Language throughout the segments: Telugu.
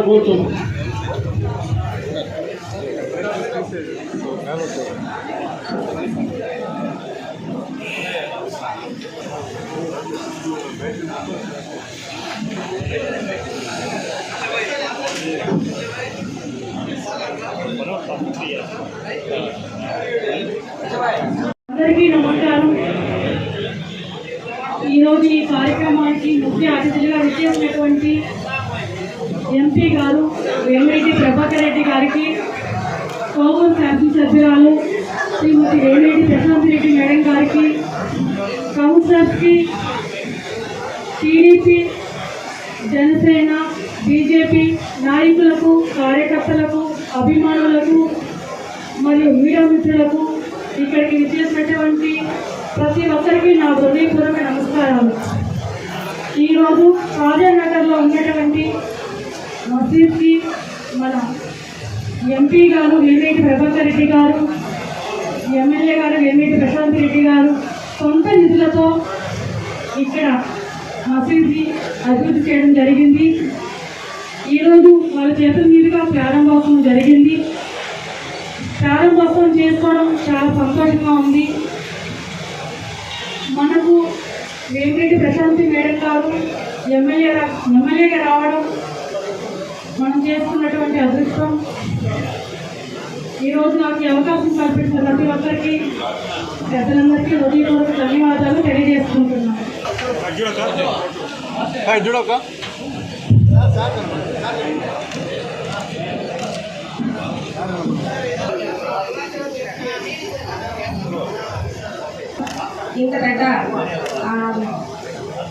చేయాలని కోరుతున్నాం అందరికీ నమస్కారం. ఈరోజు ఈ కార్యక్రమానికి ముఖ్య అతిథులుగా విచ్చేసినటువంటి ఎంపీ గారు వేమిరెడ్డి ప్రభాకర్ రెడ్డి గారికి కోమన్ శాసన సభ్యురాలు శ్రీమతి వేమిరెడ్డి ప్రశాంత్ రెడ్డి మేడం గారికి కౌన్సిలర్స్కి టీడీపీ జనసేన బీజేపీ నాయకులకు కార్యకర్తలకు అభిమానులకు మరియు మీడియా మిత్రులకు ఇక్కడికి విచ్చేసినటువంటి ప్రతి ఒక్కరికి నా హృదయపూర్వక నమస్కారాలు. ఈరోజు నగర్లో ఉన్నటువంటి మసీద్కి మన ఎంపీ గారు వేమిరెడ్డి ప్రభాకర్ రెడ్డి గారు ఎమ్మెల్యే గారు వేమిరెడ్డి ప్రశాంత్ రెడ్డి గారు సొంత నిధులతో ఇక్కడ మసీద్ని అభివృద్ధి చేయడం జరిగింది. ఈరోజు వాళ్ళ చేతుల మీదుగా ప్రారంభోత్సవం జరిగింది. ప్రారంభోత్సవం చేసుకోవడం చాలా సంతోషంగా ఉంది. మనకు వేమిరెడ్డి ప్రశాంతి మేడం గారు ఎమ్మెల్యే ఎమ్మెల్యేగా రావడం మనం చేసుకున్నటువంటి అదృష్టం. ఈరోజు నాకు ఈ అవకాశం కల్పించిన ప్రతి ఒక్కరికి పెద్దలందరికీ హృదయపూర్వక ధన్యవాదాలు తెలియజేసుకుంటున్నాను. ఇంత పెద్ద ఆ,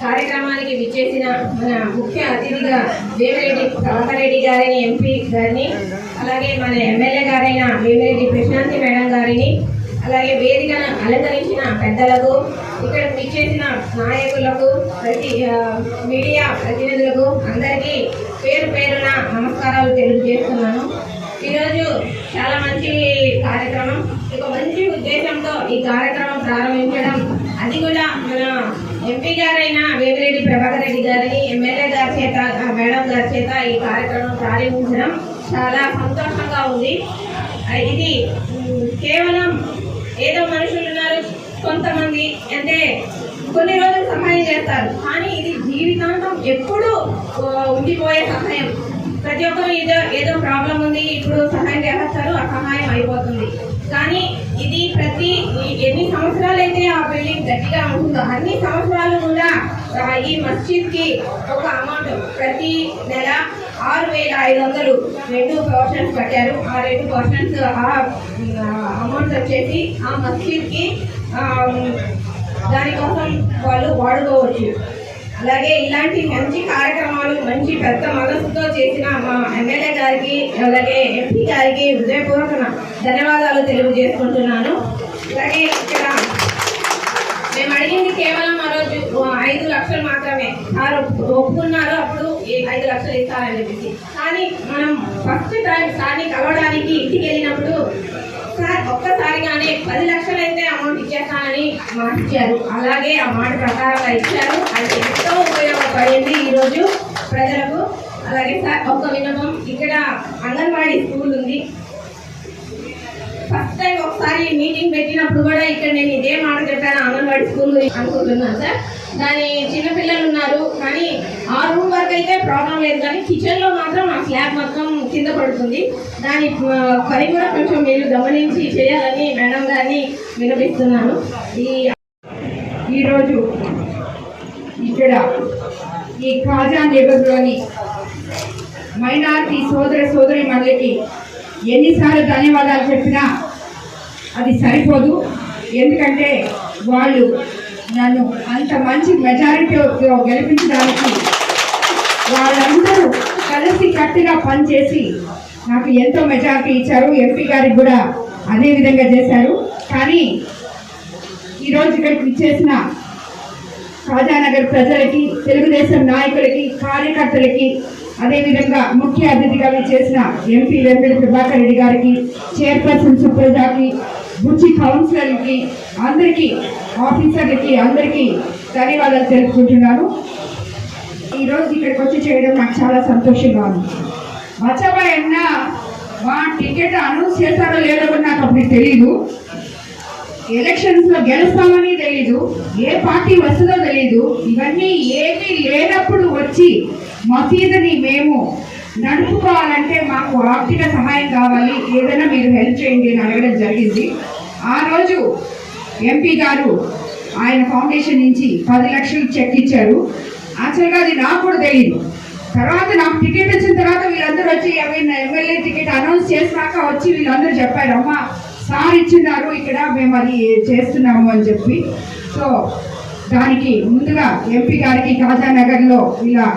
కార్యక్రమానికి విచ్చేసిన మన ముఖ్య అతిథిగా వేమిరెడ్డి ప్రభాకరెడ్డి గారిని ఎంపీ గారిని అలాగే మన ఎమ్మెల్యే గారైన వేమిరెడ్డి ప్రశాంతి మేడం గారిని అలాగే వేదికను అలంకరించిన పెద్దలకు ఇక్కడ విచ్చేసిన నాయకులకు ప్రతి మీడియా ప్రతినిధులకు అందరికీ పేరు పేరున నమస్కారాలు తెలియజేస్తున్నాను. ఈరోజు చాలా మంచి కార్యక్రమం. ఒక మంచి ఉద్దేశంతో ఈ కార్యక్రమం ప్రారంభించడం. అది కూడా మన ఎంపీ గారైన వేమిరెడ్డి ప్రభాకర్ రెడ్డి గారిని ఎమ్మెల్యే గారి చేత ఆ, మేడం గారి చేత ఈ కార్యక్రమం ప్రారంభించడం చాలా సంతోషంగా ఉంది. ఇది కేవలం ఏదో మనుషులు ఉన్నారు కొంతమంది అంటే కొన్ని రోజులు సహాయం చేస్తారు. కానీ ఇది జీవితాంతం ఎప్పుడూ ఉండిపోయే సహాయం. ప్రతి ఒక్కరు ఏదో ఏదో ప్రాబ్లం ఉంది ఇప్పుడు సహాయం చేస్తారు ఆ సహాయం అయిపోతుంది. కానీ ఇది ప్రతి ఎన్ని సంవత్సరాలు అయితే ఆ బిల్డింగ్ గట్టిగా ఉంటుందో అన్ని సంవత్సరాలు కూడా ఈ మస్జిద్కి ఒక అమౌంట్ ప్రతి నెల ఆరు వేల ఐదు వందలు రెండు పోర్షన్స్ కట్టారు. ఆ రెండు పోర్షన్స్ ఆ అమౌంట్ వచ్చేసి ఆ మస్జిద్కి దానికోసం వాళ్ళు వాడుకోవచ్చు. అలాగే ఇలాంటి మంచి కార్యక్రమాలు మంచి పెద్ద మనసుతో చేసిన మా ఎమ్మెల్యే గారికి అలాగే ఎంపీ గారికి హృదయపూర్వక ధన్యవాదాలు తెలియజేసుకుంటున్నాను. అలాగే ఇక్కడ మేము అడిగింది కేవలం ఆ రోజు ఐదు లక్షలు మాత్రమే. వారు ఒప్పుకున్నారు అప్పుడు ఐదు లక్షలు ఇస్తారని చెప్పేసి. కానీ మనం ఫస్ట్ టైం సార్ని కలవడానికి ఇంటికి వెళ్ళినప్పుడు సార్ ఒక్కసారిగానే పది లక్షలు అయితే అమౌంట్ ఇచ్చేస్తానని మాట ఇచ్చారు అలాగే ఆ మాట ప్రకారంగా ఇచ్చారు. అది ఎంతో ఉపయోగపడింది ఈరోజు ప్రజలకు. అలాగే సార్ వినమం విన్నపం. ఇక్కడ అంగన్వాడీ స్కూల్ ఉంది. మీటింగ్ పెట్టినప్పుడు కూడా ఇక్కడ నేను ఇదే మాట చెప్పాను అంగన్వాడీ స్కూల్ గురించి అనుకుంటున్నాను సార్. దాని చిన్నపిల్లలు ఉన్నారు కానీ ఆ రూమ్ వరకు అయితే ప్రాబ్లం లేదు. కానీ కిచెన్లో మాత్రం ఆ స్లాబ్ మొత్తం కింద పడుతుంది. దాని పని కూడా కొంచెం మీరు గమనించి చేయాలని మేడం గారిని వినిపిస్తున్నాను. ఈ ఈరోజు ఇక్కడ ఈ ఖాజా నేపథ్యంలోని మైనార్టీ సోదర సోదరి మండలికి ఎన్నిసార్లు ధన్యవాదాలు చెప్పినా అది సరిపోదు. ఎందుకంటే వాళ్ళు నన్ను అంత మంచి మెజారిటీలో గెలిపించడానికి వాళ్ళందరూ కలిసి కట్టిగా పనిచేసి నాకు ఎంతో మెజారిటీ ఇచ్చారు. ఎంపీ గారికి కూడా అదే విధంగా చేశారు. కానీ ఈరోజు ఇక్కడికి ఇచ్చేసిన రాజానగర్ ప్రజలకి తెలుగుదేశం నాయకులకి కార్యకర్తలకి అదేవిధంగా ముఖ్య అతిథిగా చేసిన ఎంపీ వెంపటి ప్రభాకర్ రెడ్డి గారికి చైర్పర్సన్ సుప్రజాకి బుచ్చి కౌన్సిలర్కి అందరికీ ఆఫీసర్లకి అందరికీ ధన్యవాదాలు తెలుపుకుంటున్నాను. ఈరోజు ఇక్కడికి వచ్చి చేయడం నాకు చాలా సంతోషంగా ఉంది. మచ్చబాయ్ అన్న మా టికెట్ అనౌన్స్ చేస్తారో లేదో కూడా నాకు అప్పుడు తెలియదు ఎలక్షన్స్లో గెలుస్తామని తెలియదు ఏ పార్టీ వస్తుందో తెలియదు ఇవన్నీ ఏమీ లేనప్పుడు వచ్చి మసీదుని మేము నడుపుకోవాలంటే మాకు ఆర్థిక సహాయం కావాలి. ఏదైనా మీరు హెల్ప్ చేయండి అని అడగడం జరిగింది. ఆ రోజు ఎంపీ గారు ఆయన ఫౌండేషన్ నుంచి పది లక్షలు చెక్ ఇచ్చారు. యాక్చువల్గా అది నాకు కూడా తెలియదు. తర్వాత నాకు టికెట్ వచ్చిన తర్వాత వీళ్ళందరూ వచ్చి ఎమ్మెల్యే టికెట్ అనౌన్స్ చేసినాక వచ్చి వీళ్ళందరూ చెప్పారు అమ్మ సార్ ఇచ్చినారు ఇక్కడ మేము అది చేస్తున్నాము అని చెప్పి. సో దానికి ముందుగా ఎంపీ గారికి కాజానగర్లో ఇలా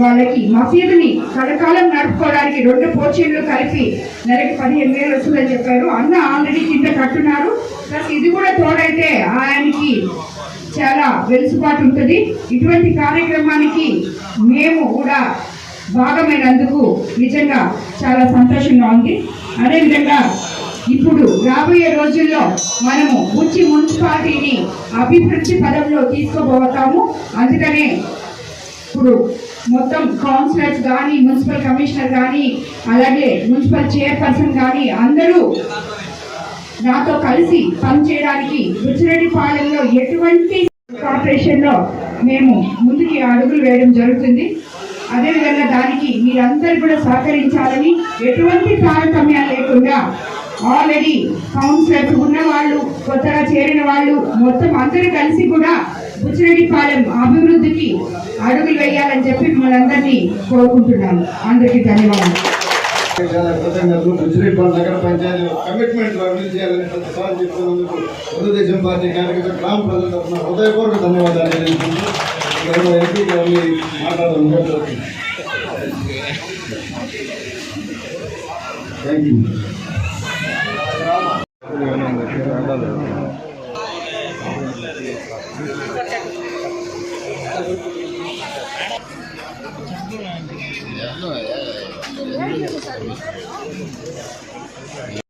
వాళ్ళకి మసీదుని కలకాలం నడుపుకోవడానికి రెండు పోర్షన్లు కలిపి నెలకి పదిహేను వేలు వస్తుందని చెప్పారు. అన్న ఆల్రెడీ కింద కట్టున్నారు. ప్లస్ ఇది కూడా తోడైతే ఆయనకి చాలా వెలుసుబాటు ఉంటుంది. ఇటువంటి కార్యక్రమానికి మేము కూడా భాగమైనందుకు నిజంగా చాలా సంతోషంగా ఉంది. అదేవిధంగా ఇప్పుడు రాబోయే రోజుల్లో మనము ఉచ్చి మున్సిపాలిటీని అభివృద్ధి పదంలో తీసుకోబోతాము అందుకనే ఇప్పుడు మొత్తం కౌన్సిలర్స్ కానీ మున్సిపల్ కమిషనర్ కానీ అలాగే మున్సిపల్ చైర్పర్సన్ కానీ అందరూ నాతో కలిసి పనిచేయడానికి బుచ్చిరెడ్డిపాలెంలో ఎటువంటి కార్పొరేషన్లో మేము ముందుకి అడుగులు వేయడం జరుగుతుంది. అదేవిధంగా దానికి మీరందరూ కూడా సహకరించాలని ఎటువంటి తారతమ్యాలు లేకుండా ఆల్రెడీ కౌన్సిలర్స్ ఉన్న వాళ్ళు కొత్తగా చేరిన వాళ్ళు మొత్తం అందరూ కలిసి కూడా బుచ్చిరెడ్డిపాలెం అభివృద్ధికి అడుగులు వేయాలని చెప్పి మిమ్మల్ని అందరినీ కోరుకుంటున్నాను. అందరికీ ధన్యవాదాలు. చాలా కృతజ్ఞతలు బుచ్చిరెడ్డిపల్లి నగర పంచాయతీ కమిట్మెంట్ అభివృద్ధి చేయాలని ప్రతిసారి చెప్తున్నందుకు తెలుగుదేశం పార్టీ కార్యకర్త గ్రామ ప్రజల తరఫున హృదయపూర్వక ధన్యవాదాలు ఎంపీ గారిని మాట్లాడడం జరుగుతుంది థ్యాంక్ యూ No, yeah.